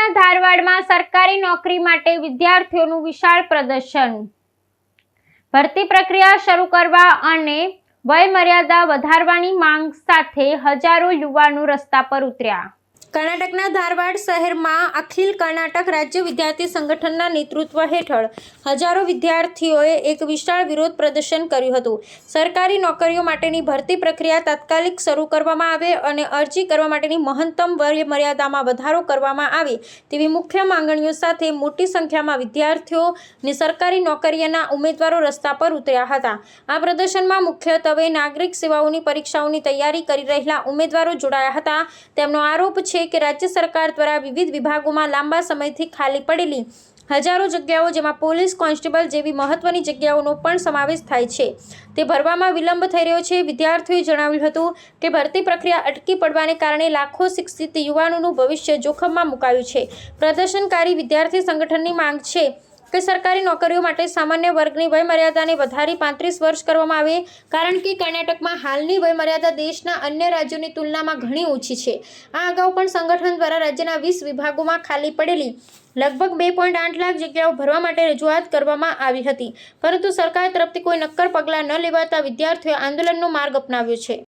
કર્ણાટકના ધારવાડમાં સરકારી નોકરી માટે વિદ્યાર્થીઓનું વિશાળ પ્રદર્શન. ભરતી પ્રક્રિયા શરૂ કરવા અને વય મર્યાદા વધારવાની માંગ સાથે હજારો યુવાનો રસ્તા પર ઉતર્યા. કર્ણાટકના ધારવાડ શહેરમાં અખિલ કર્ણાટક રાજ્ય વિદ્યાર્થી સંગઠનના નેતૃત્વ હેઠળ હજારો વિદ્યાર્થીઓએ એક વિશાળ વિરોધ પ્રદર્શન કર્યું હતું. સરકારી નોકરીઓ માટેની ભરતી પ્રક્રિયા તાત્કાલિક શરૂ કરવામાં આવે અને અરજી કરવા માટેની મહત્તમ વય મર્યાદામાં વધારો કરવામાં આવે તેવી મુખ્ય માંગણીઓ સાથે મોટી સંખ્યામાં વિદ્યાર્થીઓ અને સરકારી નોકરીઓના ઉમેદવારો રસ્તા પર ઉતર્યા હતા. આ પ્રદર્શનમાં મુખ્યત્વે નાગરિક સેવાઓની પરીક્ષાઓની તૈયારી કરી રહેલા ઉમેદવારો જોડાયા હતા. તેમનો આરોપ છે કે રાજ્ય સરકાર દ્વારા વિવિધ વિભાગોમાં લાંબા સમયથી ખાલી પડેલી હજારો જગ્યાઓ, જેમાં પોલીસ કોન્સ્ટેબલ જેવી મહત્વની જગ્યાઓનો પણ સમાવેશ થાય છે. તે ભરવામાં વિલંબ થઈ રહ્યો છે. વિદ્યાર્થીઓએ જણાવ્યું હતું કે ભરતી પ્રક્રિયા અટકી પડવાને કારણે લાખો શિક્ષિત યુવાનોનું ભવિષ્ય જોખમમાં મુકાયું છે. પ્રદર્શનકારી વિદ્યાર્થી સંગઠનની માંગ છે કે સરકારી નોકરીઓ માટે સામાન્ય વર્ગની વયમર્યાદાને વધારી પાંત્રીસ વર્ષ કરવામાં આવે, કારણ કે કર્ણાટકમાં હાલની વયમર્યાદા દેશના અન્ય રાજ્યોની તુલનામાં ઘણી ઓછી છે. આ અગાઉ પણ સંગઠન દ્વારા રાજ્યના વીસ વિભાગોમાં ખાલી પડેલી લગભગ બે પોઈન્ટ આઠ લાખ જગ્યાઓ ભરવા માટે રજૂઆત કરવામાં આવી હતી. પરંતુ સરકાર તરફથી કોઈ નક્કર પગલાં ન લેવાતા વિદ્યાર્થીઓએ આંદોલનનો માર્ગ અપનાવ્યો છે.